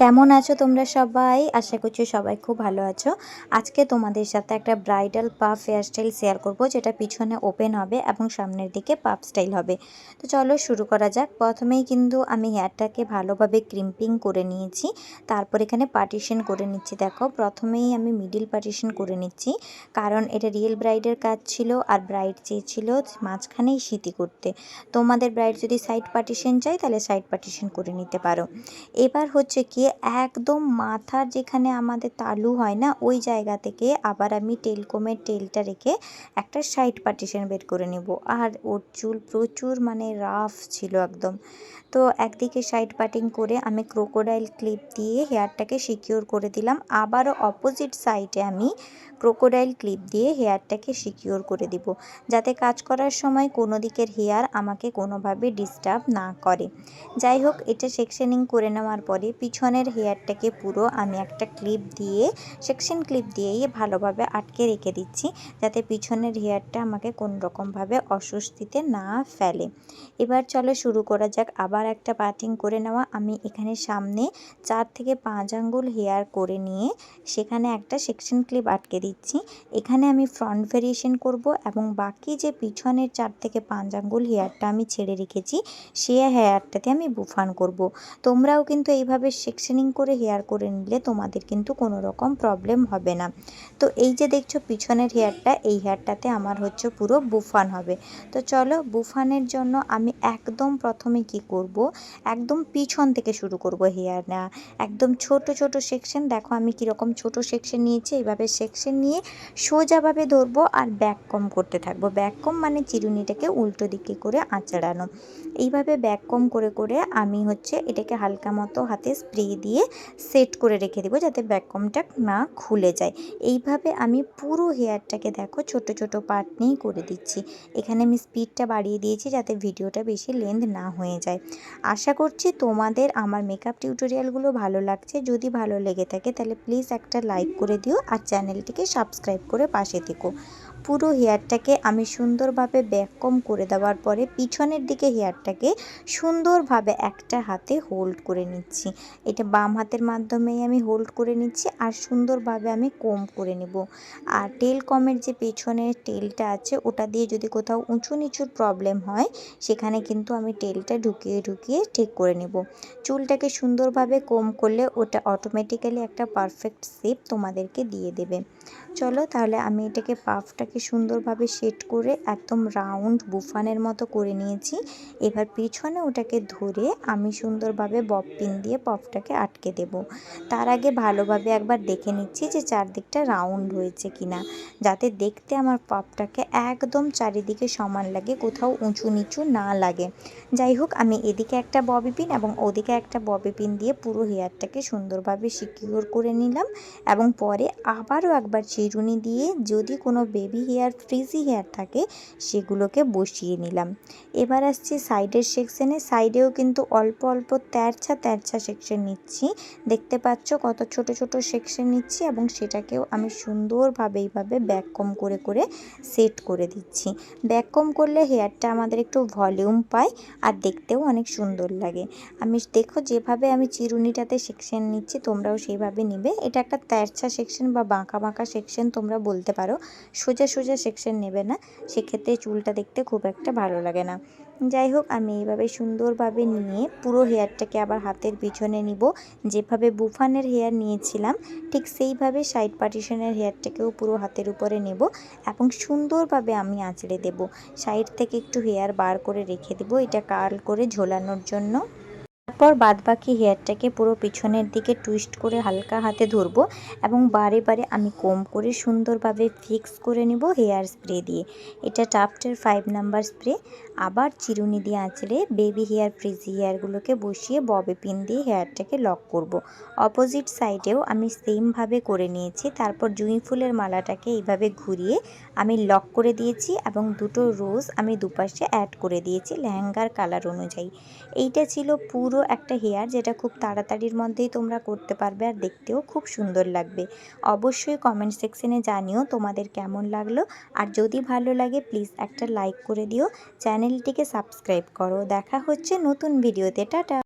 কেমন আছো তোমরা সবাই? আশা করছি সবাই খুব ভালো আছো। আজকে তোমাদের সাথে একটা ব্রাইডাল পাফ হেয়ারস্টাইল শেয়ার করব, যেটা পিছনে ওপেন হবে এবং সামনের দিকে পাফ স্টাইল হবে। তো চলো শুরু করা যাক। প্রথমেই কিন্তু আমি হেয়ারটাকে ভালোভাবে ক্রিম্পিং করে নিয়েছি। তারপর এখানে পার্টিশন করে নিচ্ছি, দেখো। প্রথমেই আমি মিডিল পার্টিশন করে নিচ্ছি, কারণ এটা রিয়েল ব্রাইডের কাজ ছিল আর ব্রাইড চেয়েছিল মাঝখানেই স্মৃতি করতে। তোমাদের ব্রাইড যদি সাইড পার্টিশন চাই তাহলে সাইড পার্টিশন করে নিতে পারো। এবার হচ্ছে কি একদম মাথার যেখানে আমাদের তালু হয় না, ওই জায়গা থেকে আবার আমি টেলকমের টেলটা রেখে একটা সাইড পার্টিশন বের করে নেব। আর ওর চুল প্রচুর মানে রাফ ছিল একদম। তো একদিকে সাইড পার্টিং করে আমি ক্রোকোডাইল ক্লিপ দিয়ে হেয়ারটাকে সিকিওর করে দিলাম। আবারও অপোজিট সাইডে আমি ক্রোকোডাইল ক্লিপ দিয়ে হেয়ারটাকে সিকিওর করে দিব, যাতে কাজ করার সময় কোনো দিকের হেয়ার আমাকে কোনোভাবে ডিস্টার্ব না করে। যাই হোক, এটা সেকশনিং করে নেওয়ার পরে পিছনের হেয়ারটাকে পুরো আমি একটা ক্লিপ দিয়ে, সেকশন ক্লিপ দিয়েই ভালোভাবে আটকে রেখে দিচ্ছি, যাতে পিছনের হেয়ারটা আমাকে কোন রকমভাবে অস্বস্তিতে না ফেলে। এবার চলো শুরু করা যাক। আবার একটা পাটিং করে নেওয়া। আমি এখানে সামনে চার থেকে পাঁচ আঙ্গুল হেয়ার করে নিয়ে সেখানে একটা সেকশন ক্লিপ আটকে দিচ্ছি। এখানে আমি ফ্রন্ট ভেরিয়েশন করব এবং বাকি যে পিছনের চার থেকে পাঁচ আঙ্গুল হেয়ারটা আমি ছেড়ে রেখেছি, সে হেয়ারটাতে আমি বুফান করব। তোমরাও কিন্তু এইভাবে সেকশনিং করে হেয়ার করে নিলে তোমাদের কিন্তু কোনো রকম প্রবলেম হবে না। তো এই যে দেখছ পিছনের হেয়ারটা এই হেয়ারটাতে আমার হচ্ছে পুরো বুফান হবে। তো চলো বুফানের জন্য আমি একদম প্রথমে কি করব? একদম পিছন থেকে শুরু করব হেয়ার না একদম ছোট ছোট সেকশন দেখো আমি কীরকম ছোট সেকশন নিয়েছি, এইভাবে সেকশন নিয়ে সোজাভাবে ধরবো আর ব্যাক কম করতে থাকব। ব্যাক কম মানে চিরুনিটাকে উল্টো দিকে করে আঁচড়ানো। এইভাবে ব্যাক কম করে করে আমি হচ্ছে এটাকে হালকা মতো হাতে স্প্রে দিয়ে সেট করে রেখে দেবো যাতে ব্যাক কমটা না খুলে যায়। এইভাবে আমি পুরো হেয়ারটাকে দেখো ছোট ছোট পার্ট নিয়েই করে দিচ্ছি। এখানে আমি স্পিডটা বাড়িয়ে দিয়েছি যাতে ভিডিওটা বেশি লেন্থ না হয়ে যায়। আশা করছি তোমাদের আমার মেকআপ টিউটোরিয়ালগুলো ভালো লাগছে। যদি ভালো লেগে থাকে তাহলে প্লিজ একটা লাইক করে দিও আর চ্যানেলটিকে সাবস্ক্রাইব করে পাশে থেকো। পুরো হেয়ারটাকে আমি সুন্দরভাবে ব্যাককম করে দেওয়ার পরে পিছনের দিকে হেয়ারটাকে সুন্দরভাবে একটা হাতে হোল্ড করে নিচ্ছি। এটা বাম হাতের মাধ্যমেই আমি হোল্ড করে নিচ্ছি আর সুন্দরভাবে আমি কম করে নেব। আর টেল কমের যে পেছনের টেলটা আছে, ওটা দিয়ে যদি কোথাও উঁচু নিচুর প্রবলেম হয়, সেখানে কিন্তু আমি টেলটা ঢুকিয়ে ঢুকিয়ে ঠিক করে নেব। চুলটাকে সুন্দরভাবে কম করলে ওটা অটোমেটিক্যালি একটা পারফেক্ট শেপ তোমাদেরকে দিয়ে দেবে। চলো তাহলে আমি এটাকে পাফটাকে সুন্দরভাবে সেট করে একদম রাউন্ড বুফানের মতো করে নিয়েছি। এবার পিছনে ওটাকে ধরে আমি সুন্দরভাবে বব পিন দিয়ে পফটাকে আটকে দেব। তার আগে ভালোভাবে একবার দেখে নিচ্ছি যে চারদিকটা রাউন্ড হয়েছে কিনা, যাতে দেখতে আমার পপটাকে একদম চারিদিকে সমান লাগে, কোথাও উঁচু নিচু না লাগে। যাই হোক, আমি এদিকে একটা ববি পিন এবং ওদিকে একটা ববি পিন দিয়ে পুরো হেয়ারটাকে সুন্দরভাবে সিকিউর করে নিলাম এবং পরে আবারও একবার চিরুনি দিয়ে যদি কোনো বেবি হেয়ার ফ্রিজি হেয়ার থাকে, সেগুলোকে বসিয়ে নিলাম। এবার আসছি সাইডের সেকশনে সাইডেও কিন্তু অল্প অল্প তেরছা তেরছা সেকশন নিচ্ছি। দেখতে পাচ্ছ কত ছোট ছোট সেকশন নিচ্ছি এবং সেটাকেও আমি সুন্দরভাবে এইভাবে ব্যাক কম করে করে সেট করে দিচ্ছি। ব্যাক কম করলে হেয়ারটা আমাদের একটু ভলিউম পায় আর দেখতেও অনেক সুন্দর লাগে। আমি দেখো যেভাবে আমি চিরুনিটাতে সেকশন নিচ্ছি, তোমরাও সেইভাবে নিবে। এটা একটা তেরছা সেকশন বা বাঁকা বাঁকা সেকশন তোমরা বলতে পারো। সোজা সোজা সেকশন নেবে না, সেক্ষেত্রে চুলটা দেখতে খুব একটা ভালো লাগে না। যাই হোক, আমি এইভাবে সুন্দরভাবে নিয়ে পুরো হেয়ারটাকে আবার হাতের পিছনে নিব। যেভাবে বুফানের হেয়ার নিয়েছিলাম, ঠিক সেইভাবে সাইড পার্টিশনের হেয়ারটাকেও পুরো হাতের উপরে নেব এবং সুন্দরভাবে আমি আঁচড়ে দেব। সাইড থেকে একটু হেয়ার বার করে রেখে দেব, এটা কার্ল করে ঝোলানোর জন্য। তারপর বাদবাকি হেয়ারটাকে পুরো পিছনের দিকে টুইস্ট করে হালকা হাতে ধরবো এবং বারে বারে আমি কম করে সুন্দরভাবে ফিক্স করে নেব হেয়ার স্প্রে দিয়ে। এটা টাফটের ফাইভ নাম্বার স্প্রে। আবার চিরুনি দিয়ে আঁচড়ে বেবি হেয়ার ফ্রিজি হেয়ারগুলোকে বসিয়ে ববে পিন দিয়ে হেয়ারটাকে লক করব। অপোজিট সাইডেও আমি সেমভাবে করে নিয়েছি। তারপর জুঁই ফুলের মালাটাকে এইভাবে ঘুরিয়ে আমি লক করে দিয়েছি এবং দুটো রোজ আমি দুপাশে অ্যাড করে দিয়েছি লেহেঙ্গার কালার অনুযায়ী। এইটা ছিল পুরো একটা হেয়ার যেটা খুব তাড়াতাড়ির মধ্যেই তোমরা করতে পারবে আর দেখতেও খুব সুন্দর লাগবে। অবশ্যই কমেন্ট সেকশনে জানিও তোমাদের কেমন লাগল। আর যদি ভালো লাগে প্লিজ একটা লাইক করে দিও। চ্যানেলটিকে সাবস্ক্রাইব করো। দেখা হচ্ছে নতুন ভিডিওতে টাটা!